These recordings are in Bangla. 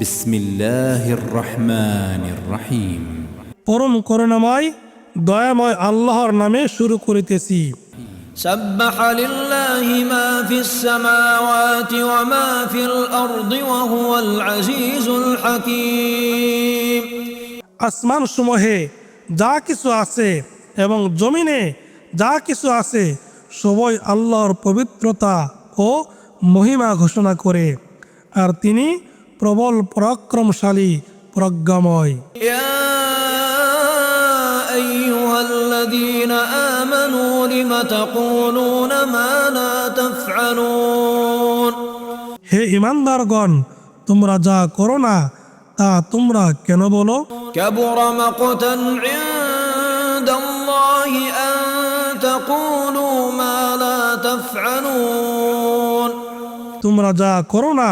بسم الله الرحمن الرحيم পরম করুণাময় দয়াময় আল্লাহর নামে শুরু করিতেছি سبح لله ما في السماوات وما في الأرض وهو العزيز الحكيم আসমান সমূহে যা কিছু আছে এবং জমিনে যা কিছু আছে সবই আল্লাহর পবিত্রতা ও মহিমা ঘোষণা করে আর তিনি প্রবল পরাক্রমশালী প্রজ্ঞাময়। হে ইমানদারগণ তোমরা যা করো না তা তোমরা কেন বলো? তোমরা যা করো না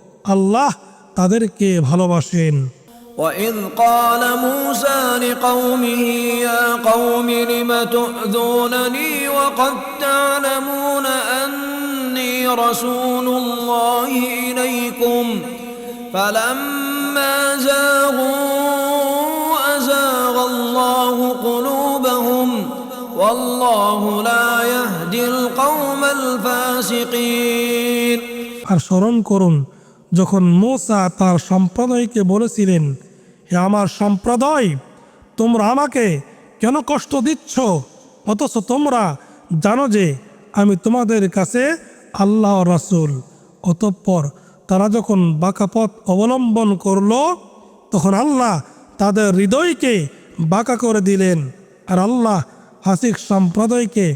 আল্লাহ তাদেরকে ভালোবাসেন وإذ قال موسى لقومه يا قوم لم تؤذونني وقد تعلمون أني رسول الله إليكم فلما زاغوا أزاغ الله قلوبهم والله لا يهدي القوم الفاسقين আর স্মরণ করুন যখন মোসা তার সম্প্রদায়কে বলেছিলেন, হে আমার সম্প্রদায়, তোমরা আমাকে কেন কষ্ট দিচ্ছ? অথচ তোমরা জানো যে আমি তোমাদের কাছে আল্লাহ রাসূল। অতঃপর তারা যখন বাঁকা পথ অবলম্বন করল, তখন আল্লাহ তাদের হৃদয়কে বাঁকা করে দিলেন। আর আল্লাহ হাসিক সম্প্রদায়কে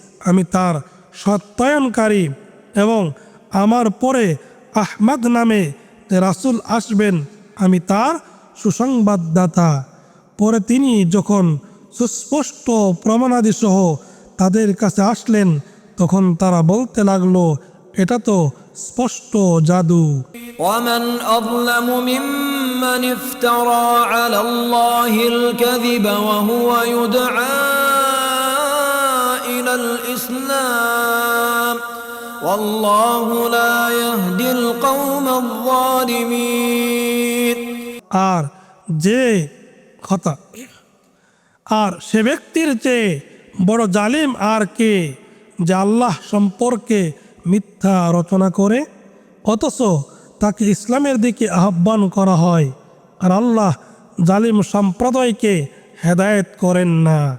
আমি তার সত্যায়নকারী এবং আমার পরে আহমদ নামে যে রাসূল আসবেন আমি তার সুসংবাদদাতা পরে তিনি যখন সুস্পষ্ট প্রমাণাদি সহ তাদের কাছে আসলেন তখন তারা বলতে লাগলো এটা তো স্পষ্ট জাদু ومن اظلم ممن افترى على الله الكذب وهو يدعى الى الاسلام والله لا يهدي القوم الظالمين আর যে খতা আর সে ব্যক্তির চেয়ে বড় জালিম আর কে যে আল্লাহ সম্পর্কে মিথ্যা রচনা করে অথচ তাকে ইসলামের দিকে আহ্বান করা হয় আর আল্লাহ জালিম সম্প্রদায়কে হেদায়েত করেন না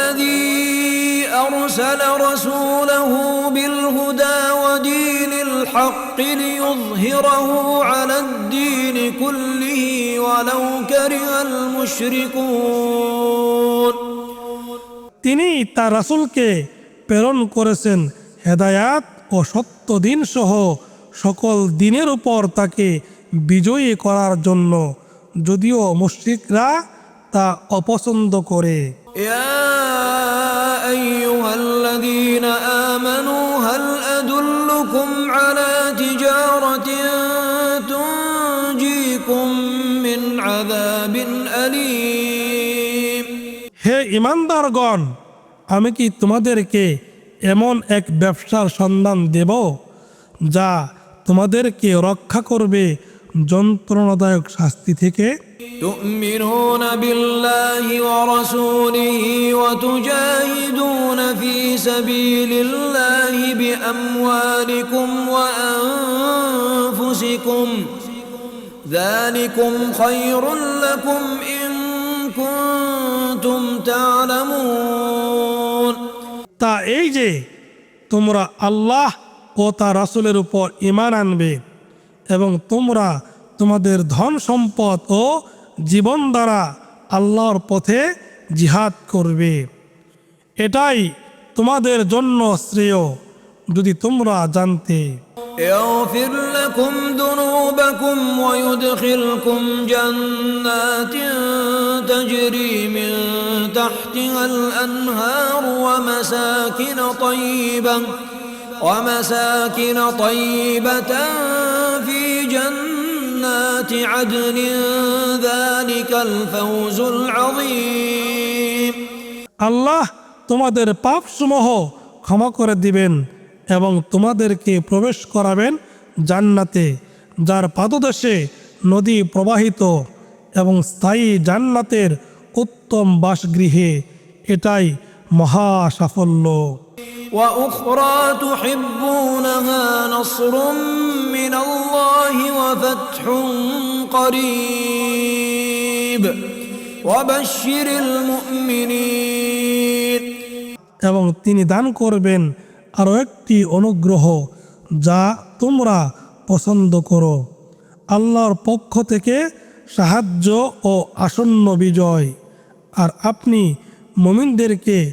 أرسل رسوله بالهدى ودين الحق ليظهره على الدين كله ولو كره المشركون তিনি তার রাসূলকে প্রেরণ করেছেন হেদায়াত ও সত্য দিন সহ সকল দিনের উপর তাকে বিজয়ী করার জন্য যদিও মুশরিকরা তা অপছন্দ করে يا أيها الذين آمنوا هل أدلكم على تجارة تنجيكم من عذاب أليم হে ইমানদারগণ আমি কি তোমাদেরকে এমন এক ব্যবসার সন্ধান দেব যা তোমাদেরকে রক্ষা করবে যন্ত্রণাদায়ক শাস্তি থেকে تؤمنون بالله ورسوله وتجاهدون في سبيل الله بأموالكم وأنفسكم ذلكم خير لكم إن كنتم تعلمون তা এই যে তোমরা আল্লাহ ও তার রাসূলের উপর ঈমান আনবে এবং তোমরা তোমাদের ধন সম্পদ ও জীবন দ্বারা আল্লাহর পথে জিহাদ করবে এটাই তোমাদের জন্য শ্রেয় যদি তোমরা জানতে يغفر لكم ذنوبكم ويدخلكم جنات تجري من تحتها الأنهار ومساكن طيبة ومساكن طيبة في جنات عدن ذلك الفوز العظيم আল্লাহ তোমাদের পাপসমূহ ক্ষমা করে দিবেন এবং তোমাদেরকে প্রবেশ করাবেন জান্নাতে যার পাদদেশে নদী প্রবাহিত এবং স্থায়ী জান্নাতের উত্তম বাসগৃহে এটাই মহা সাফল্য واخرى تحبونها نصر من الله وفتح قريب وبشر المؤمنين এবং তিনি দান করবেন আরও একটি অনুগ্রহ যা তোমরা পছন্দ করো আল্লাহর পক্ষ থেকে সাহায্য ও আসন্ন বিজয় আর আপনি মমিনদেরকে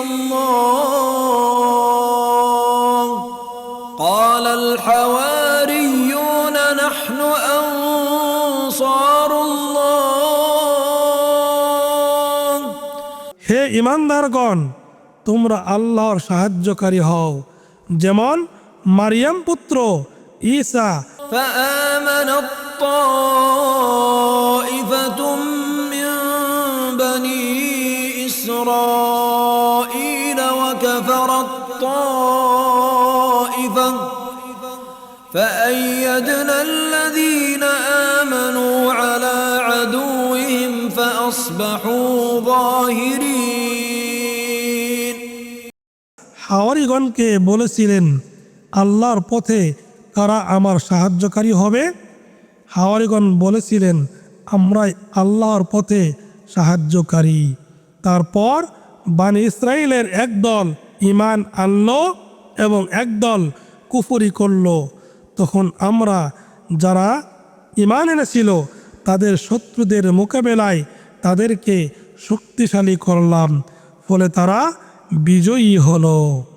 الله قال الحواريون نحن انصار الله হে ইমানদারগণ তোমরা আল্লাহর সাহায্যকারী হও যেমন মারিয়াম পুত্র ঈসা فآمن الطائفة من بني إسرائيل وكفر الطائفة فأيدنا الذين آمنوا على عدوهم فأصبحوا ظاهرين হাওয়ারিগণকে বলেছিলেন আল্লাহর পথে কারা আমার সাহায্যকারী হবে হাওয়ারিগণ বলেছিলেন আমরাই আল্লাহর পথে সাহায্যকারী তারপর বানি ইসরায়েলের একদল ইমান আনলো এবং একদল কুফুরি করল। তখন আমরা যারা ইমান এনেছিল, তাদের শত্রুদের মোকাবেলায় তাদেরকে শক্তিশালী করলাম, ফলে তারা বিজয়ী হলো।